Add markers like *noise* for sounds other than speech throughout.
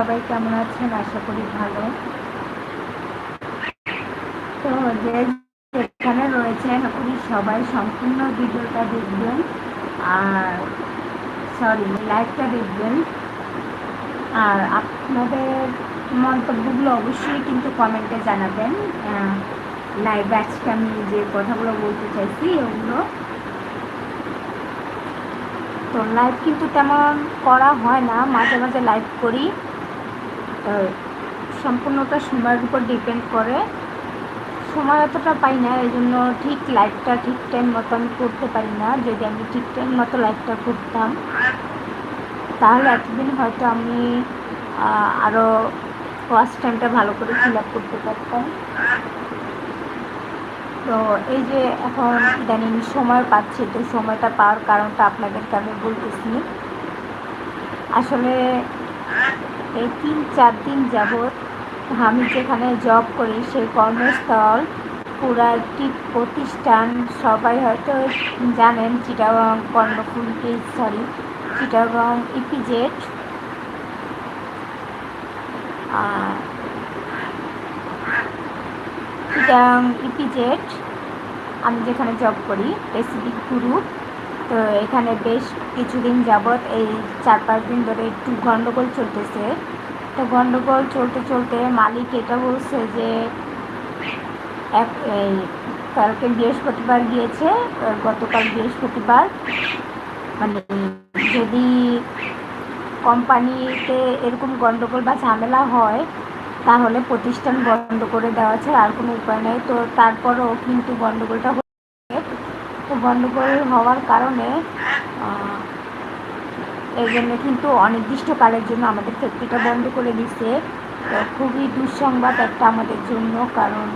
সবাই কেমন আছেন? আশা করি ভালো। তো যে যেখানে রয়েছেন উনি সবাই সম্পূর্ণ ভিডিওটা দেখবেন। আর সরি লাইভটা দেখবেন। আর আপনাদের মন্তব্যগুলো অবশ্যই কিন্তু কমেন্টে জানাবেন। লাইভ আজকে আমি যে কথাগুলো বলতে চাইছি ওগুলো তো লাইভ কিন্তু তেমন করা হয় না। মাঝে মাঝে লাইভ করি। সম্পূর্ণটা সময়ের উপর ডিপেন্ড করে। সময় অতটা পাই না, এই জন্য ঠিক লাইভটা ঠিক টাইম মতো আমি করতে পারি না। যদি আমি ঠিক টাইম মতো লাইভটা করতাম, তাহলে এতদিন হয়তো আমি আরও ফার্স্ট টাইমটা ভালো করে ফিল আপ করতে পারতাম। তো এই যে এখন ইদানিং সময় পাচ্ছি, তো সময়টা পাওয়ার কারণটা আপনাদেরকে আমি বলতেছি। আসলে এই তিন, চার দিন যাবৎ আমি যেখানে জব করি, সেই কর্মস্থল, পুরা একটি প্রতিষ্ঠান। সবাই হয়তো জানেন Chittagong Karnaphul sorry Chittagong EPZ Chittagong EPZ আমি যেখানে জব করি পেসিফিক গ্রুপ তো এখানে বেশ কিছুদিন যাবৎ এই চার পাঁচ দিন ধরে একটু গণ্ডগোল চলতেছে। তো গণ্ডগোল চলতে চলতে মালিক এটা বলছে যে, এক এই কালকে বৃহস্পতিবার গিয়েছে গতকাল বৃহস্পতিবার। মানে যদি কোম্পানিতে এরকম গণ্ডগোল বা ঝামেলা হয়, তাহলে প্রতিষ্ঠান বন্ধ করে দেওয়া ছাড়া আর কোনো উপায় নেই। তো তারপরও কিন্তু গণ্ডগোলটা গণ্ডগোল হওয়ার কারণে এই জন্য কিন্তু অনির্দিষ্টকালের জন্য আমাদের ফ্যাক্টরিটা বন্ধ করে দিচ্ছে খুবই দুঃসংবাদ একটা আমাদের জন্য, কারণ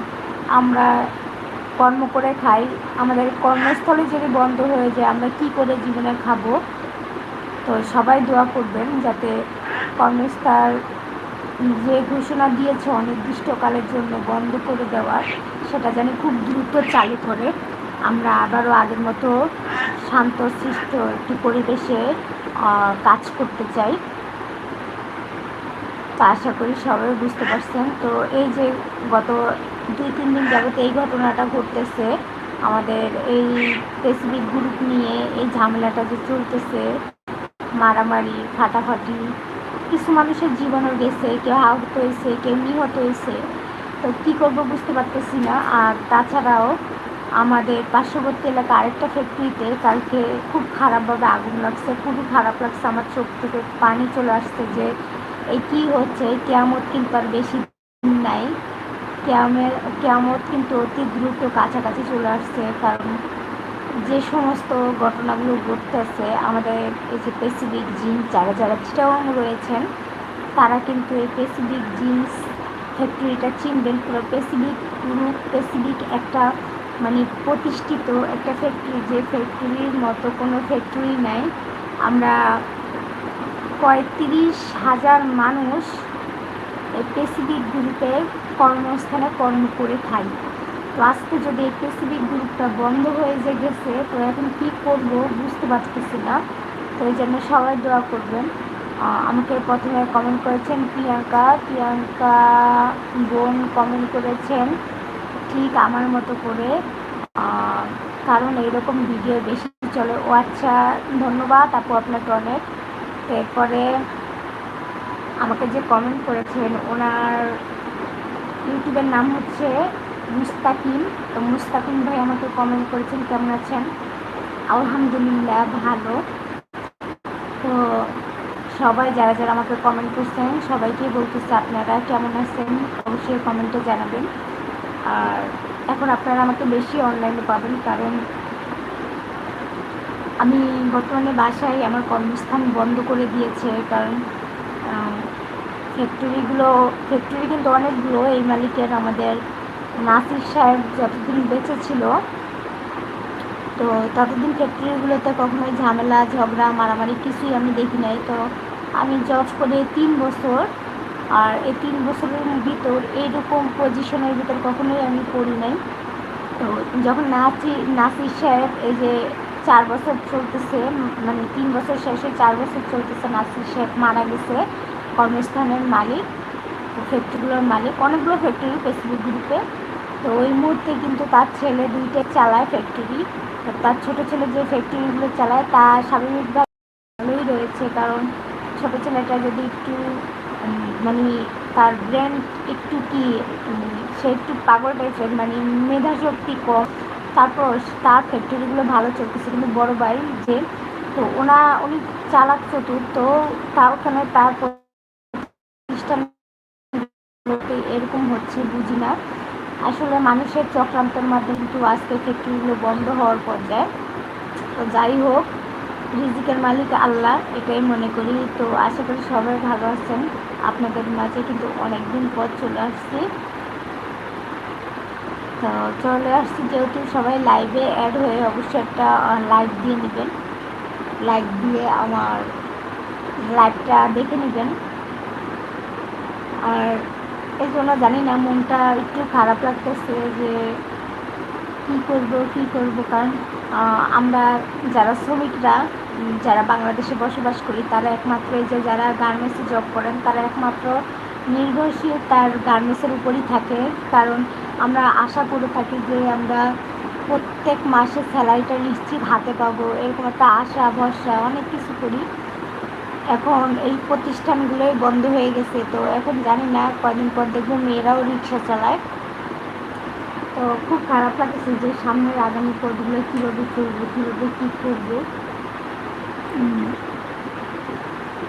আমরা কর্ম করে খাই, আমাদের কর্মস্থলে যদি বন্ধ হয়ে যায়, আমরা কি করে জীবনে খাব? তো সবাই দোয়া করবেন যাতে কর্মস্থল যে ঘোষণা দিয়েছে অনির্দিষ্টকালের জন্য বন্ধ করে দেওয়ার সেটা যেন খুব দ্রুত চালু করে। আমরা আবারও আগের মতো শান্ত, সৃষ্ট একটি পরিবেশে কাজ করতে চাই। তা আশা করি সবাই বুঝতে পারছেন। তো এই যে গত দুই, তিন দিন যাবত এই ঘটনাটা ঘটতেছে, আমাদের এই ফেসবুক গ্রুপ নিয়ে এই ঝামেলাটা যে চলতেছে, মারামারি, ফাটাফাটি, কিছু মানুষের জীবনও গেছে, কেউ আহত হয়েছে, কেউ নিহত হয়েছে। তো কী করব বুঝতে পারতেছি না। আর তাছাড়াও আমাদের পার্শ্ববর্তী এলাকা আরেকটা ফ্যাক্টরিতে কালকে খুব খারাপভাবে আগুন লাগছে, খুবই খারাপ লাগছে আমার চোখ থেকে, পানি চলে আসছে যে এই কী হচ্ছে কেয়ামত কিন্তু আর বেশি দিন নাই। কেয়ামের কেয়ামত কিন্তু অতি দ্রুত কাছাকাছি চলে আসছে, কারণ যে সমস্ত ঘটনাগুলো ঘটতেছে, আমাদের এই যে পেসিফিক জিন্স যারা যারা চিটাগং রয়েছেন, তারা কিন্তু এই পেসিফিক জিন্স ফ্যাক্টরিটা চিনবেন। পুরো পেসিফিক পুরো পেসিফিক একটা মানে প্রতিষ্ঠিত একটা ফ্যাক্টরি যে ফ্যাক্টরির মতো কোনো ফ্যাক্টরি নাই। আমরা পঁয়ত্রিশ হাজার মানুষ পেসিফিক গ্রুপের কর্মস্থানে কর্ম করে খাই তো আজকে যদি এই পেসিফিক গ্রুপটা বন্ধ হয়ে যে গেছে, তো এখন কী করব বুঝতে পারতেছি না। তো এই জন্য সবাই দোয়া করবেন। আমাকে প্রথমে কমেন্ট করেছেন প্রিয়াঙ্কা। প্রিয়াঙ্কা বোন কমেন্ট করেছেন। ঠিক আমার মতো করে কারণ এইরকম ভিডিও বেশি চলে। ও আচ্ছা ধন্যবাদ আপু আপনাকে অনেক। এরপরে আমাকে যে কমেন্ট করেছেন, ওনার ইউটিউবের নাম হচ্ছে মুস্তাকিম। তো মুস্তাকিম ভাই আমাকে কমেন্ট করেছেন, কেমন আছেন? আলহামদুলিল্লাহ, ভালো। তো সবাই, যারা যারা আমাকে কমেন্ট করছেন, সবাইকে বলতেছে আপনারা কেমন আছেন? অবশ্যই কমেন্টে জানাবেন। আর এখন আপনারা আমাকে বেশি অনলাইনে পাবেন, কারণ আমি বর্তমানে বাসায় আমার কর্মস্থান বন্ধ করে দিয়েছে, কারণ ফ্যাক্টরিগুলো ফ্যাক্টরি কিন্তু অনেকগুলো, এই মালিকের আমাদের নাসির সাহেব যতদিন বেঁচে ছিল, তো ততদিন ফ্যাক্টরিগুলোতে কখনোই ঝামেলা, ঝগড়া, মারামারি কিছুই আমি দেখি নাই। তো আমি জব করে তিন বছর আর এই তিন বছরের ভিতর এইরকম পজিশনের ভিতর কখনোই আমি পড়ি নাই। তো যখন নাচি, নাসির সাহেব এই যে চার বছর চলতেছে মানে তিন বছর শেষে চার বছর চলতেছে নাসির সাহেব মারা গেছে, কর্মস্থানের মালিক ফ্যাক্টরিগুলোর মালিক, অনেকগুলো ফ্যাক্টরি ফেসবুক গ্রুপে তো ওই মুহূর্তে কিন্তু তার ছেলে দুইটা চালায় ফ্যাক্টরি তার ছোট ছেলে যে ফ্যাক্টরিগুলো চালায়, তা স্বাভাবিকভাবে ভালোই রয়েছে। কারণ ছোট ছেলেটা যদি একটু মানে তার ব্রেন একটু কি সে একটু পাগল টাইপের মানে মেধা শক্তি কম। তারপর তার ফ্যাক্টরিগুলো ভালো চলতেছে, কিন্তু বড় ভাই যে, তো ওনা, উনি চালাক চতুর, তো তা ওখানে তার এরকম হচ্ছে, বুঝি না। আসলে মানুষের চক্রান্তের মাধ্যমে কিন্তু আজকে ফ্যাক্টরিগুলো বন্ধ হওয়ার পর্যায়ে। তো যাই হোক রিজিকের মালিক আল্লাহ, এটাই মনে করি। তো আশা করি সবাই ভালো আছেন। আপনাদের মাঝে কিন্তু অনেক দিন পর চলে আসছি। তো চলে আসছি যেহেতু সবাই লাইভে অ্যাড হয়ে অবশ্যই একটা লাইক দিয়ে নেবেন। লাইক দিয়ে আমার লাইভটা দেখে নেবেন। আর এই জন্য জানি না, মনটা একটু খারাপ লাগতেছে যে কী করব কী করব? কারণ আমরা যারা শ্রমিকরা যারা বাংলাদেশে বসবাস করি, তারা একমাত্র এই যে যারা গার্মেন্টসে জব করেন, তারা একমাত্র নির্ভরশীল তার গার্মেন্টসের উপরই থাকে। কারণ আমরা আশা করে থাকি যে আমরা প্রত্যেক মাসে স্যালারিটা নিশ্চিত হাতে পাবো। এরকম একটা আশা, ভরসা, অনেক কিছু করি। এখন এই প্রতিষ্ঠানগুলোই বন্ধ হয়ে গেছে। তো এখন জানি না, কয়দিন পর দেখব মেয়েরাও রিক্সা চালায়। তো খুব খারাপ লাগছে যে সামনের আগামী পদগুলো কীভাবে চলবো, কীভাবে কী করব।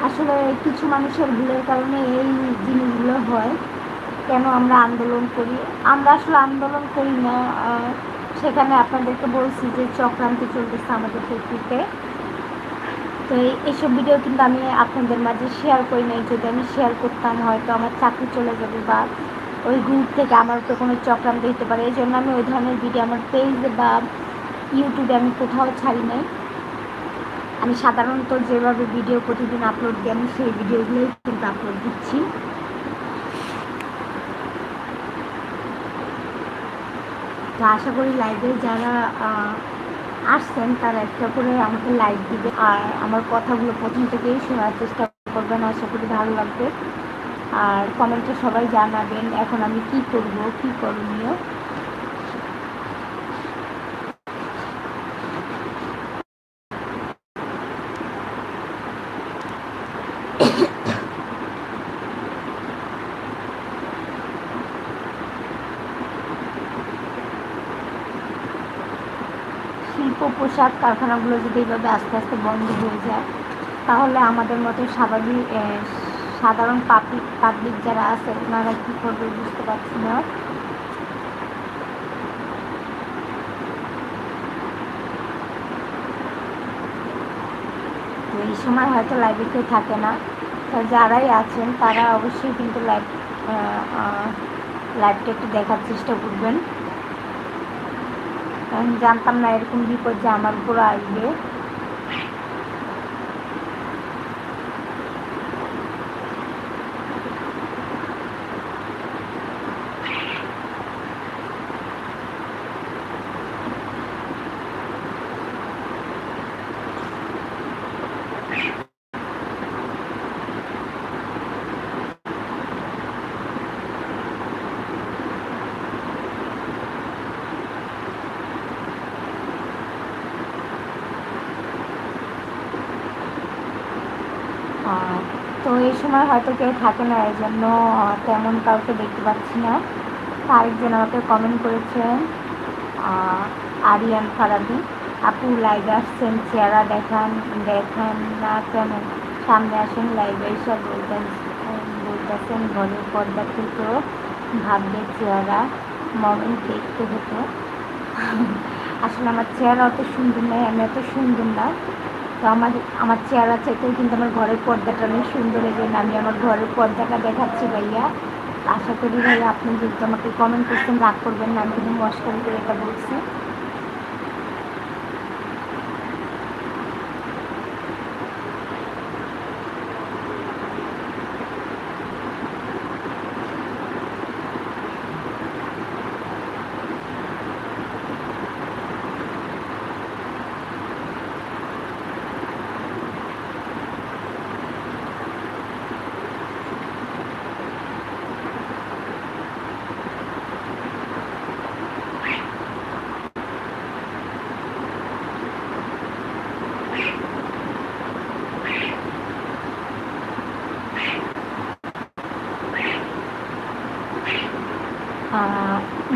আসলে কিছু মানুষের ভুলের কারণে এই জিনিসগুলো হয়, কেন আমরা আন্দোলন করি? আমরা আসলে আন্দোলন করি না সেখানে আপনাদেরকে বলছি যে চক্রান্ত চলতেছে আমাদের ফেসবুকে তো এইসব ভিডিও কিন্তু আমি আপনাদের মাঝে শেয়ার করি নাই, যদি আমি শেয়ার করতাম হয়তো আমার চাকরি চলে যাবে বা ওই গ্রুপ থেকে আমার তো কোনো চক্রান্ত দিতে পারে। এই জন্য আমি ওই ধরনের ভিডিও আমার পেজ বা ইউটিউবে আমি কোথাও ছাড়ি নাই। আমি সাধারণত যেভাবে ভিডিও প্রতিদিন আপলোড দিই আমি সেই ভিডিওগুলোই কিন্তু আপলোড দিচ্ছি। তো আশা করি লাইভে যারা আসছেন, তারা একটা করে আমাকে লাইক দিবে। আর আমার কথাগুলো প্রথম থেকেই শোনার চেষ্টা করবেন। আশা করি ভালো লাগবে। আর কমেন্টে সবাই জানাবেন এখন আমি কি করব, কি করণীয়। শিল্প, পোশাক, কারখানাগুলো যদি এইভাবে আস্তে আস্তে বন্ধ হয়ে যায়, তাহলে আমাদের মতো স্বাভাবিক সাধারণ পাবলিক পাবলিক যারা আছে, ওনারা কী করবে বুঝতে পারছি না। তো এই সময় হয়তো লাইভে কেউ থাকে না। তো যারাই আছেন, তারা অবশ্যই কিন্তু লাইভ লাইভটা একটু দেখার চেষ্টা করবেন। আমি জানতাম না এরকম বিপদ যে আমার উপরে আসবে তো এই সময় হয়তো কেউ থাকে না, এই জন্য তেমন কাউকে দেখতে পাচ্ছি না। আরেকজন আমাকে কমেন্ট করেছেন আরিয়ান ফারাবি। আপু লাইভে আসছেন, চেহারা দেখান দেখান, না কেন সামনে আসেন লাইভে এসব বলতেন, বলতেছেন, ঘরের পর্দা থেকেও ভাববে চেহারা, মরণ দেখতে হতো। আসলে আমার চেহারা অত সুন্দর নয়, আমি এত সুন্দর না। তো আমার আমার চেহারা চাইতেও কিন্তু আমার ঘরের পর্দাটা অনেক সুন্দর এই আমি আমার ঘরের পর্দাটা দেখাচ্ছি ভাইয়া। আশা করি ভাইয়া আপনি যেহেতু আমাকে কমেন্ট করছেন রাগ করবেন না, আমি কিন্তু মস্কারি করে এটা বলছি।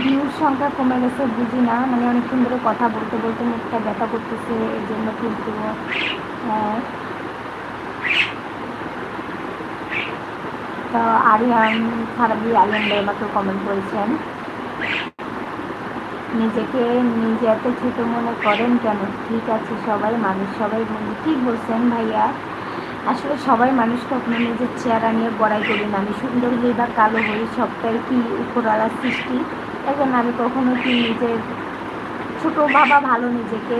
ভিউর সংখ্যা কমে গেছে, বুঝি না। মানে অনেকক্ষণ ধরে কথা বলতে বলতে মুখটা ব্যথা করতেছে, এই জন্য কিন্তু তো আরিয়ান খারাপই আলিয়ান আমাকে কমেন্ট করেছেন। নিজেকে নিজে এত ছোট মনে করেন কেন? ঠিক আছে সবাই, মানুষ সবাই, ঠিক বলছেন ভাইয়া। আসলে সবাই মানুষ কখনো নিজের চেহারা নিয়ে বড়াই করি না আমি সুন্দর হই বা কালো হই সবটাই কি উপরালার সৃষ্টি? এখন আমি কখনো কি নিজের ছোটো বাবা ভালো নিজেকে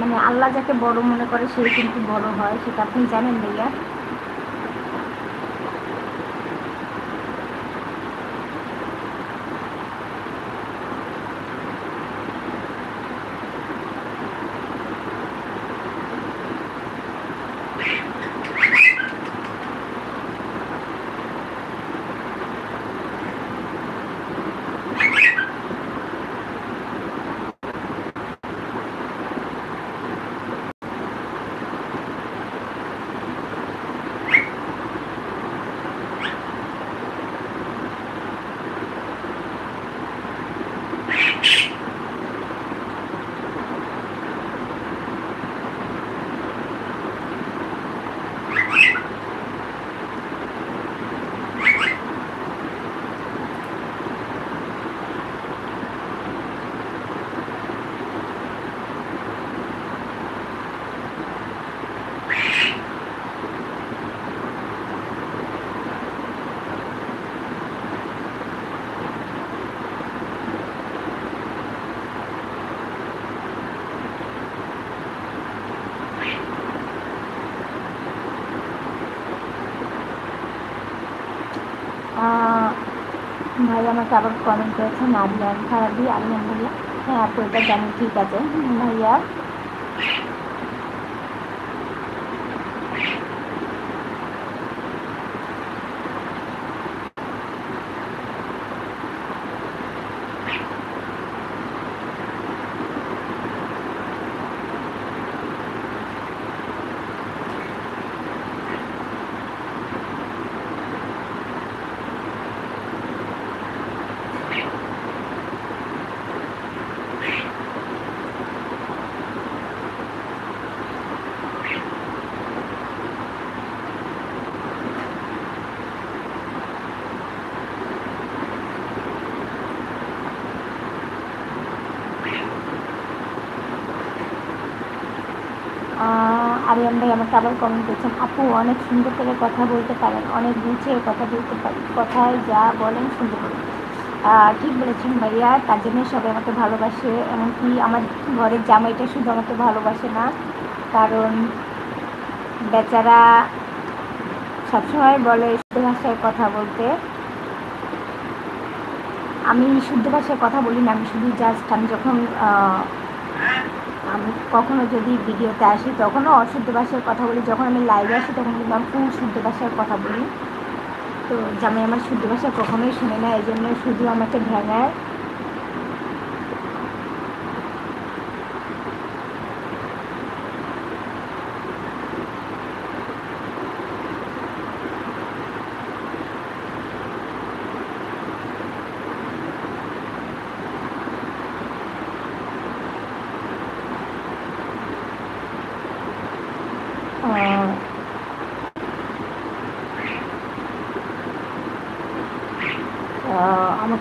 মানে আল্লাহ যাকে বড় মনে করে সেই কিন্তু বড় হয়, সেটা আপনি জানেন ভাইয়া? ভাই আমাকে আবার কমেন্ট করেছে নারিয়ান আমি আলহামদুলিল্লাহ। হ্যাঁ আপু, এটা জানি, ঠিক আছে। ভাইয়া আরিয়ান ভাই আমাকে আবার কমেন্ট করছেন, আপু, অনেক সুন্দর করে কথা বলতে পারেন, অনেক গুছিয়ে কথা বলতে পারেন, কথায় যা বলেন সুন্দর করে ঠিক বলেছেন ভাইয়া, তার জন্য সবাই আমাকে ভালোবাসে, এমনকি আমার ঘরের জামাইটা শুধু আমাকে ভালোবাসে না, কারণ বেচারা সবসময় বলে শুদ্ধ ভাষায় কথা বলতে। আমি শুদ্ধ ভাষায় কথা বলি না, আমি শুধু জাস্ট আমি যখন আমি কখনো যদি ভিডিওতে আসি, তখনও অশুদ্ধ ভাষায় কথা বলি। যখন আমি লাইভে আসি, তখন কিন্তু আমি ফুল শুদ্ধ ভাষায় কথা বলি। তো জামাই আমার শুদ্ধ ভাষা কখনোই শুনে না এই জন্য শুধু আমাকে ভ্যাঙায়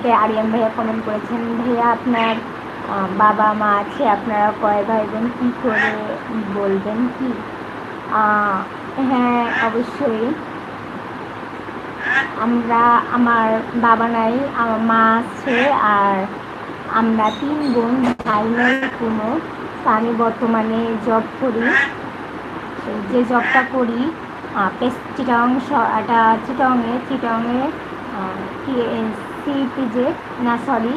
আমাকে আরিয়ান ভাইয়া কমেন্ট করেছেন, ভাইয়া, আপনার বাবা, মা আছে, আপনারা কয় ভাই বোন কী করে বলবেন কি? হ্যাঁ অবশ্যই। আমরা, আমার বাবা নাই, আমার মা আছে, আর আমরা তিন বোন, ভাই নাই কোনো। আমি বর্তমানে জব করি। যে জবটা করি চিটং এটা চিটাংয়ে চিটংয়ে সিপিজেড না সরি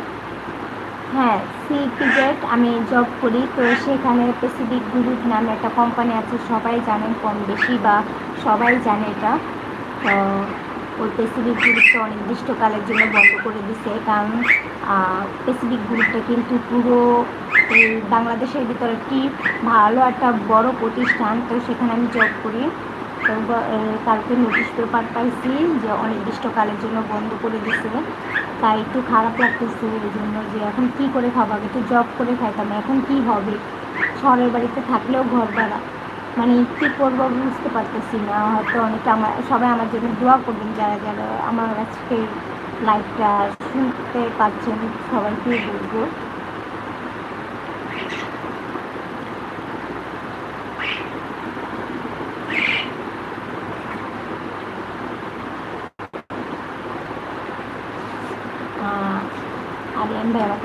হ্যাঁ সিপিজেড আমি জব করি। তো সেখানে পেসিফিক গ্রুপ নামে একটা কোম্পানি আছে, সবাই জানেন কম বেশি বা সবাই জানে এটা। তো ওই পেসিফিক গ্রুপটা অনির্দিষ্টকালের জন্য বন্ধ করে দিছে। কারণ পেসিফিক গ্রুপটা কিন্তু পুরো এই বাংলাদেশের ভিতরে একটি ভালো একটা বড় প্রতিষ্ঠান। তো সেখানে আমি জব করি। তো কালকে নোটিশ পেপার পাইছি যে অনির্দিষ্টকালের জন্য বন্ধ করে দিছে। তাই একটু খারাপ লাগতেছে এই জন্য যে এখন কি করে খাব? একটু জব করে খাইতাম, এখন কি হবে? শহরের বাড়িতে থাকলেও ঘর ভাড়া। মানে কী করব বুঝতে পারতেছি না। হয়তো অনেকে আমার, সবাই আমার জন্য দোয়া করবেন যারা যারা আমার আজকে লাইফটা শুনতে পারছেন সবাইকে বলব।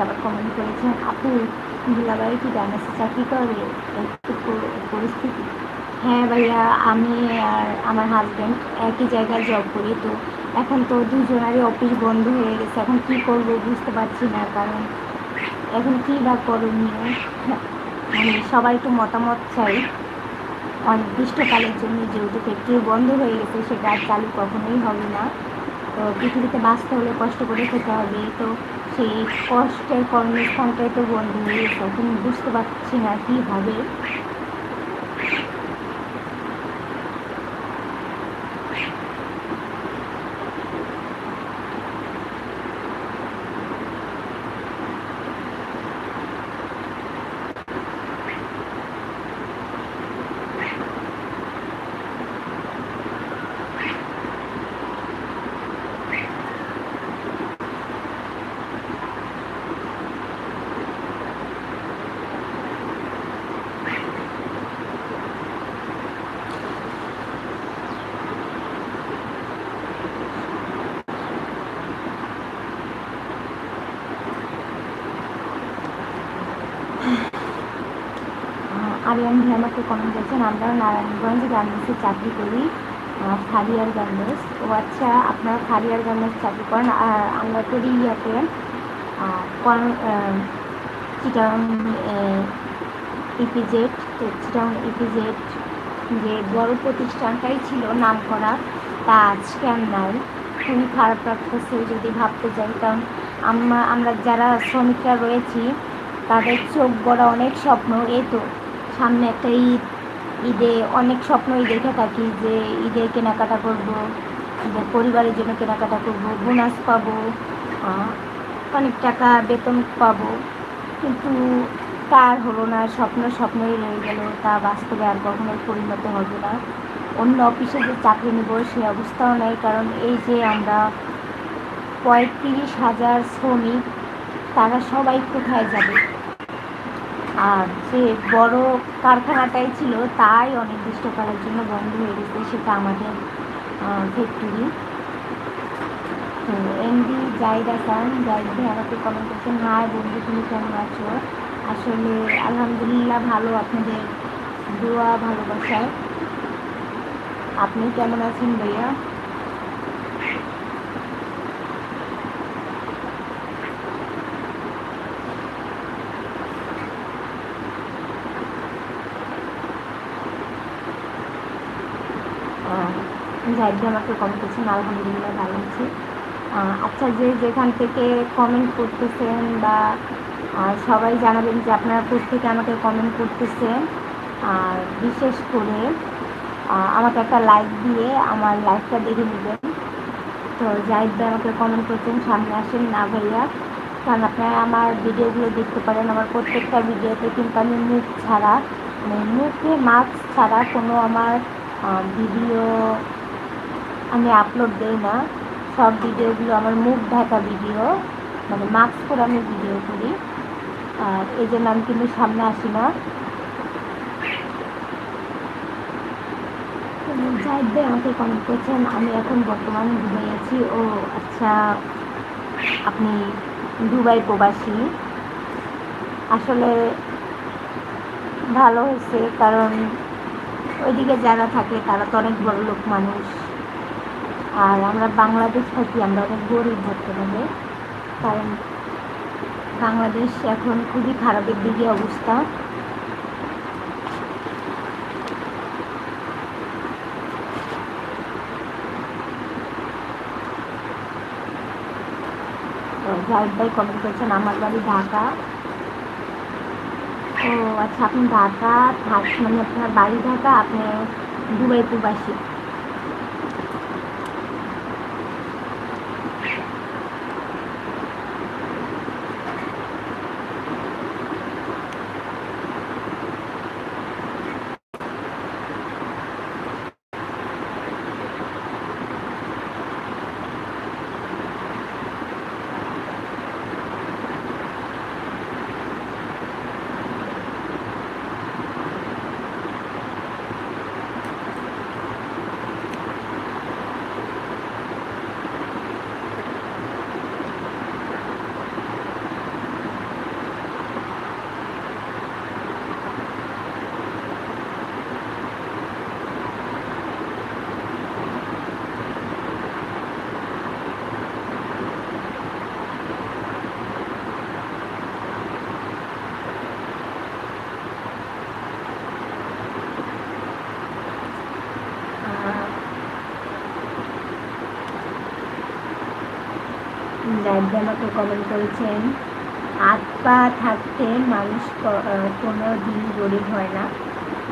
আবার কমেন্ট করেছেন, আপু দুলাভাই কি ডাইনাসে চাকরি করে পরিস্থিতি। হ্যাঁ ভাইয়া, আমি আর আমার হাজব্যান্ড একই জায়গায় জব করি, তো এখন তো দুজনারই অফিস বন্ধ হয়ে গেছে, এখন কি করব বুঝতে পারছি না, কারণ এখন কী বা করণীয়? *laughs* মানে সবাই একটু মতামত চাই। অনির্দিষ্টকালের জন্য যেহেতু ফ্যাক্টরি বন্ধ হয়ে গেছে, সেটা আর চালু কখনোই হবে না। তো পৃথিবীতে বাঁচতে হলে কষ্ট করে খেতে হবে, তো সেই কষ্টের কর্মস্থানটাই তো বন্ধ হয়ে গেছে বুঝতে পারছি না কী হবে? আরিয়ান ভাই আমাকে কমেন্ট করেছেন, আমরা নারায়ণগঞ্জ গার্মেন্টসে চাকরি করি ফারিয়ার গার্মেন্টস ও আচ্ছা আপনারা ফারিয়ার গার্মেন্টস চাকরি করেন, আর আমরা করি ইয়াতে চিটাং ইপিজেড তো চিটাং ইপিজেড যে বড় প্রতিষ্ঠানটাই ছিল নাম করা, তা আজকে আর নাই। খুবই খারাপ লাগতেছে যদি ভাবতে যাই, কারণ আমরা আমরা যারা শ্রমিকরা রয়েছি, তাদের চোখ গড়া অনেক স্বপ্ন, এই তো। সামনে একটা ঈদ, ঈদে অনেক স্বপ্নই দেখে থাকি যে ঈদে কেনাকাটা করব পরিবারের জন্য কেনাকাটা করব বোনাস পাবো অনেক টাকা বেতন পাবো। কিন্তু তার হলো না, স্বপ্ন স্বপ্নই রয়ে গেল, তা বাস্তবে আর কখনোই পরিণত হবে না। অন্য অফিসে যে চাকরি নেব সে অবস্থাও নেই, কারণ এই যে আমরা পঁয়ত্রিশ হাজার শ্রমিক, তারা সবাই কোথায় যাবে? আর যে বড় কারখানাটাই ছিল, তাই অনির্দিষ্টকালের জন্য বন্ধ হয়ে গেছে, সেটা আমাদের ফ্যাক্টরি তো এমডি জাহিদ হাসান জাহিদ ভাই আমাকে কমেন্ট করছেন, হাই বন্ধু, তুমি কেমন আছো? আসলে আলহামদুলিল্লাহ ভালো, আপনাদের দোয়া, ভালোবাসায়। আপনি কেমন আছেন ভাইয়া? জাহিদ আমাকে কমেন্ট করছেন আলহামদুলিল্লাহ ভালো আছি। আচ্ছা যে যেখান থেকে কমেন্ট করতেছেন বা সবাই জানাবেন যে আপনারা থেকে আমাকে কমেন্ট করতেছেন, আর বিশেষ করে আমাকে একটা লাইক দিয়ে আমার লাইকটা দেখে নেবেন। তো জাহিদ ভাই আমাকে কমেন্ট করছেন, সামনে আসেন না ভাইয়া। কারণ আপনারা আমার ভিডিওগুলো দেখতে পারেন, আমার প্রত্যেকটা ভিডিওতে কিন্তু আমি মুখ ছাড়া মানে মুখে মাস্ক ছাড়া কোনো আমার ভিডিও আমি আপলোড দিই না। সব ভিডিওগুলো আমার মুখ ঢাকা ভিডিও মানে মাস্ক করে আমি ভিডিও করি। আর এই জন্য আমি কিন্তু সামনে আসি না। ভাই আমাকে কমেন্ট করছেন, আমি এখন বর্তমানে দুবাই আছি। ও আচ্ছা আপনি দুবাই প্রবাসী। আসলে ভালো হয়েছে, কারণ ওইদিকে যারা থাকে তারা তো অনেক বড় লোক মানুষ। আর আমরা বাংলাদেশ থাকি, আমরা অনেক গরিব ধরতে হবে কারণ বাংলাদেশ এখন খুবই খারাপের দিকে অবস্থা। জাহিদ ভাই কমেন্ট করছেন, আমার বাড়ি ঢাকা। ও আচ্ছা আপনি ঢাকা থাক মানে আপনার বাড়ি ঢাকা আপনি দুবাই প্রবাসী আমাকে কমেন্ট করেছেন হাত পা থাকতে মানুষ কোনো দিন গরিব হয় না।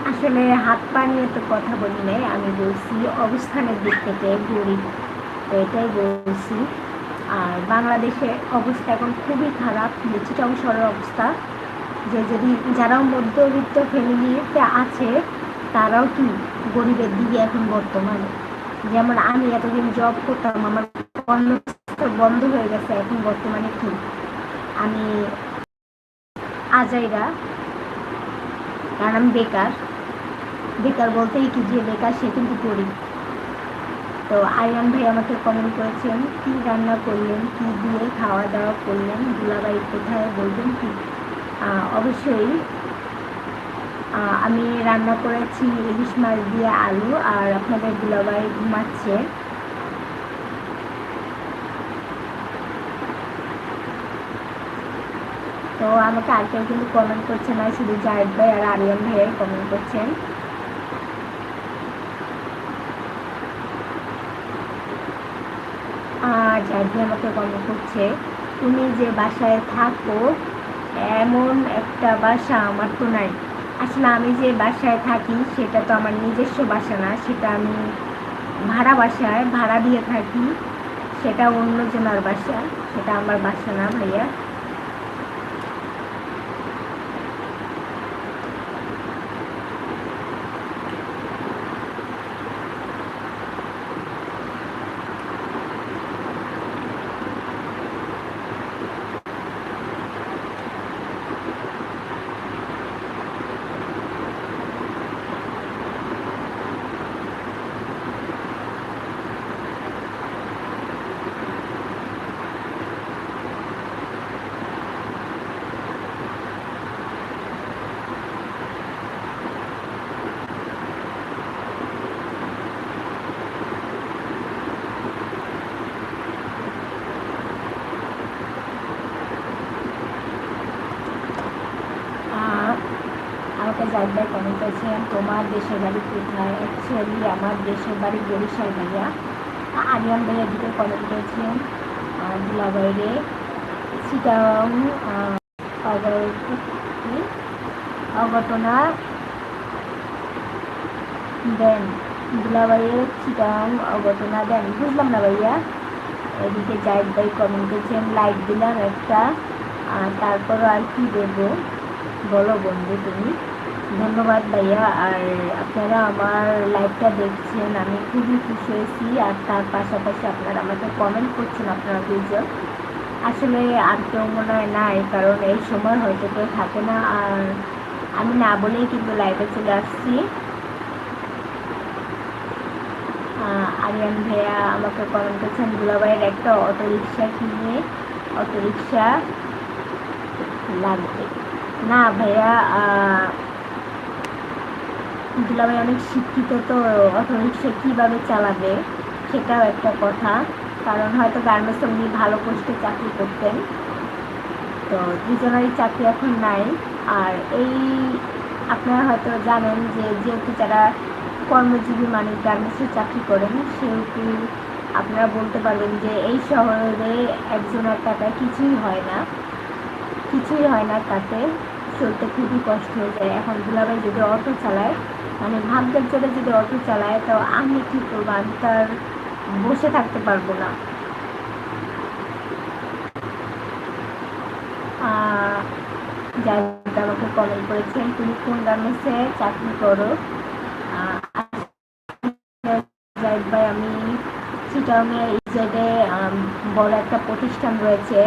আসলে হাত পা নিয়ে তো কথা বলি নাই, আমি বলছি অবস্থানের দিক থেকে গরিব এটাই বলছি। আর বাংলাদেশের অবস্থা এখন খুবই খারাপ চিটাং শহরের অবস্থা। যে যদি যারা মধ্যবিত্ত ফ্যামিলিতে আছে, তারাও কি গরিবের দিকে এখন বর্তমানে? যেমন আমি এতদিন জব করতাম, আমার কর্মস্থল বন্ধ হয়ে গেছে এখন বর্তমানে কি? আমি আজাইরা কারণ আমি বেকার। বেকার বলতেই কি যে বেকার সে কিন্তু গরিব। তো আরিয়ান ভাই আমাকে কমেন্ট করেছেন, কি রান্না করলেন, কি দিয়ে খাওয়া দাওয়া করলেন দুলাবাই কোথায় বলবেন কি? অবশ্যই আমি রান্না করেছি ইলিশ মাছ দিয়ে আলু, আর আপনাদের দুলাবাই ঘুমাচ্ছে। তো আমাকে আর কেউ কিন্তু কমেন্ট করছে না, শুধু জাহেদ ভাই আর আরিয়ান ভাইয়ের কমেন্ট করছেন। আর জাহেদ ভাই আমাকে কমেন্ট করছে, তুমি যে বাসায় থাকো, এমন একটা বাসা আমার তো নাই। আসলে আমি যে বাসায় থাকি, সেটা তো আমার নিজস্ব বাসা না, সেটা আমি ভাড়া বাসায়, ভাড়া দিয়ে থাকি। সেটা অন্যজনের বাসা, সেটা আমার বাসা না ভাইয়া আহ, আমাকে জাহিদ ভাই তোমার দেশের বাড়ি কোথায়? অ্যাকচুয়ালি আমার দেশের বাড়ি বরিশাল ভাইয়া। আরিয়ান ভাইয়া দুটো কমেন্ট করেছেন দুলাবাইরে চিটাং অঘটনা দেন। দুলাবাইয়ের চিটাং অঘটনা দেন। বুঝলাম না ভাইয়া। এদিকে জাহিদ ভাই কমেন্ট করেছেন লাইক দিলাম একটা, আর তারপর আর কি দেবো? বলো বন্ধু তুমি। ধন্যবাদ ভাইয়া। আর আপনারা আমার লাইভটা দেখছেন, আমি খুবই খুশি হয়েছি। আর তার পাশাপাশি আপনারা আমাকে কমেন্ট করছেন আপনারা দুজন। আসলে আর কেউ মনে হয় নাই কারণ এই সময় হয়তো কেউ থাকে না। আর আমি না বলেই কিন্তু লাইভে চলে আসছি। আরিয়ান ভাইয়া আমাকে কমেন্ট করছেন, দুলাভাইয়ের একটা অটো রিক্সা কিনে অটো রিক্সা লাগবে। না ভাইয়া দুলাভাই অনেক শিক্ষিত তো অটো রিক্সা কীভাবে চালাবে, সেটাও একটা কথা। কারণ হয়তো গার্মেন্টস উনি ভালো পোস্টে চাকরি করতেন। তো দুজনেরই চাকরি এখন নাই। আর এই আপনারা হয়তো জানেন যে, যেহেতু যারা কর্মজীবী মানুষ গার্মেন্টসে চাকরি করেন, সেহেতু আপনারা বলতে পারবেন যে, এই শহরে একজনের টাকা কিছুই হয় না। কিছুই হয় না তাতে। চলতে খুবই কষ্ট হয়ে যায়। এখন দুলাভাই যদি অটো চালায় মানে ভাগ্যের জোরে যদি অটো চালায়, তো আমি কী করব? আমি তার বসে থাকতে পারব না। জাহিদ আমাকে কমেন্ট করেছেন। তুমি কোন গার্মেন্টসে চাকরি করো। জাহিদ ভাই, আমি চিটাংয়ে ইজেডে বড় একটা প্রতিষ্ঠান রয়েছে।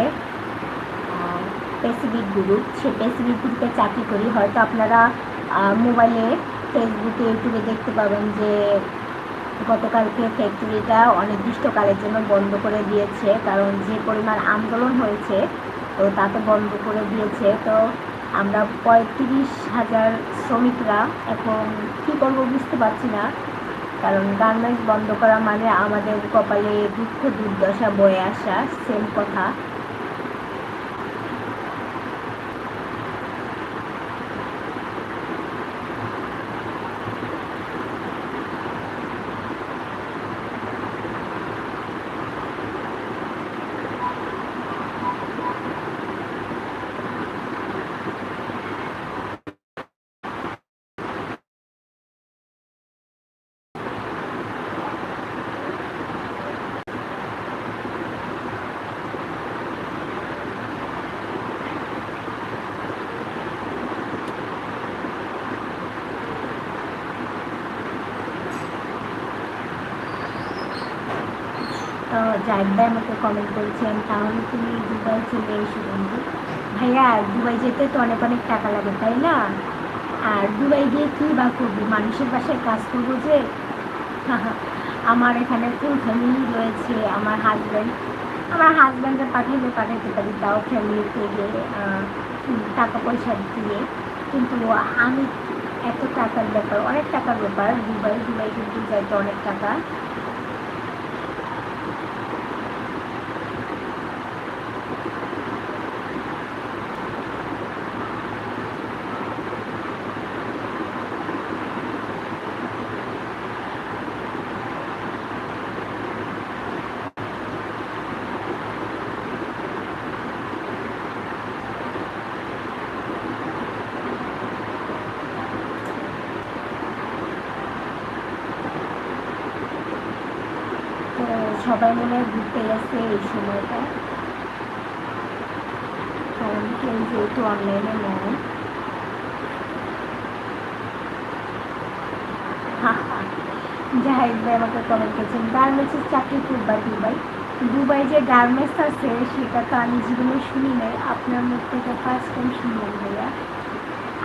প্যাসিফিক গ্রুপ সে প্যাসিফিক গ্রুপে চাকরি করি। হয়তো আপনারা মোবাইলে ফেসবুকে ইউটিউবে দেখতে পাবেন যে গতকালকে ফ্যাক্টরিটা অনির্দিষ্টকালের জন্য বন্ধ করে দিয়েছে, কারণ যে পরিমাণ আন্দোলন হয়েছে, তো তাতে বন্ধ করে দিয়েছে। তো আমরা পঁয়ত্রিশ হাজার শ্রমিকরা এখন কী করব বুঝতে পারছি না, কারণ গার্মেন্টস বন্ধ করা মানে আমাদের কপালে দুঃখ দুর্দশা বয়ে আসা সেম কথা। ভাই আমাকে কমেন্ট করেছেন, তাহলে তুমি দুবাই চলে এসো বন্ধু। ভাইয়া, দুবাই যেতে তো অনেক অনেক টাকা লাগে, তাই না? আর দুবাই গিয়ে কী বা করব? মানুষের বাসায় কাজ করব যে? *laughs* আমার এখানে ফুল ফ্যামিলি রয়েছে, আমার হাজব্যান্ড আমার হাজব্যান্ডকে পাঠাইলে পাঠাইতে পারি, তাও ফ্যামিলি থেকে টাকা পয়সা দিয়ে। কিন্তু আমি এত টাকার ব্যাপার, অনেক টাকার ব্যাপার, দুবাই দুবাই কিন্তু যাইতে অনেক টাকা তো সবাই মনে হয় ঘুরতে গেছে এই সময়টা কারণ কেউ যেহেতু অনলাইনে নেয় জাহিদ ভাই আমাকে কমেন্ট করেছেন গার্মেন্টসের চাকরি করবা দুবাই দুবাই যে গার্মেন্টস আছে, সেটা তো আমি জীবনে শুনি নাই। আপনার মুখ থেকে ফার্স্ট টাইম শুনলাম ভাইয়া।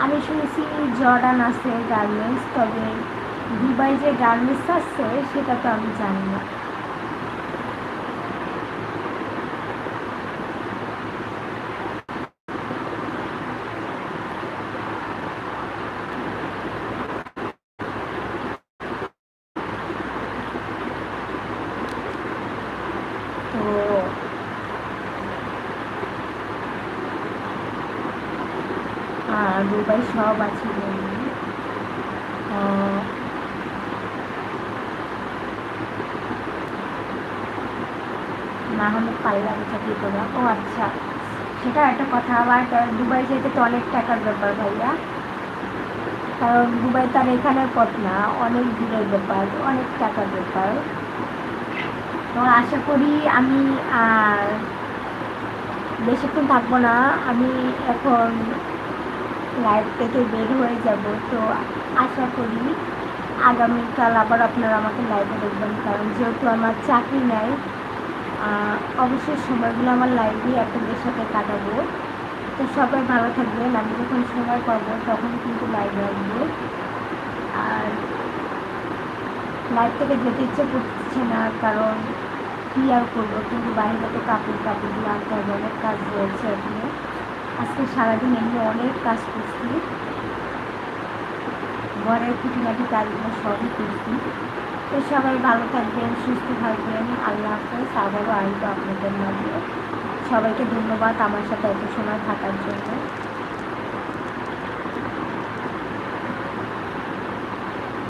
আমি শুনেছি জর্ডান আছে গার্মেন্টস, তবে দুবাই যে গার্মেন্টস আছে, সেটা তো আমি জানি না তো আহ, দুবাই সব আছে বলুন আহ, না হলে পারলাম চাকরি করা ও আচ্ছা সেটা একটা কথা আবার কারণ দুবাই যেতে টাকার ব্যাপার ভাইয়া। কারণ দুবাই তার এখানে পথ না, অনেক দূরের ব্যাপার, অনেক টাকার ব্যাপার। তো আশা করি আমি বেশিক্ষণ থাকব না। আমি এখন লাইভ থেকে বের হয়ে যাব। তো আশা করি আগামীকাল আবার আপনারা আমাকে লাইভে দেখবেন। কারণ যেহেতু আমার চাকরি নাই অবশ্যই সময়গুলো আমার লাইভে আপনাদের সাথে কাটাবো। তো সবাই ভালো থাকবেন আমি যখন সময় পাবো তখন কিন্তু লাইভে আসব। আর লাইভ থেকে যেতে ইচ্ছে করছে না, কারণ কী আর করব? কিন্তু বাইরে তো কাপড় কাপড়গুলো আনতে হবে, অনেক কাজ রয়েছে এখানে। আজকে সারাদিন এমনি অনেক কাজ করছি। ঘরের খুঁটিনাটি কাজগুলো সবই করছি। তো সবাই ভালো থাকবেন, সুস্থ থাকবেন, আল্লাহ হাফেজ। আবারও আসব আপনাদের মাঝে। সবাইকে ধন্যবাদ আমার সাথে এত সময় থাকার জন্য।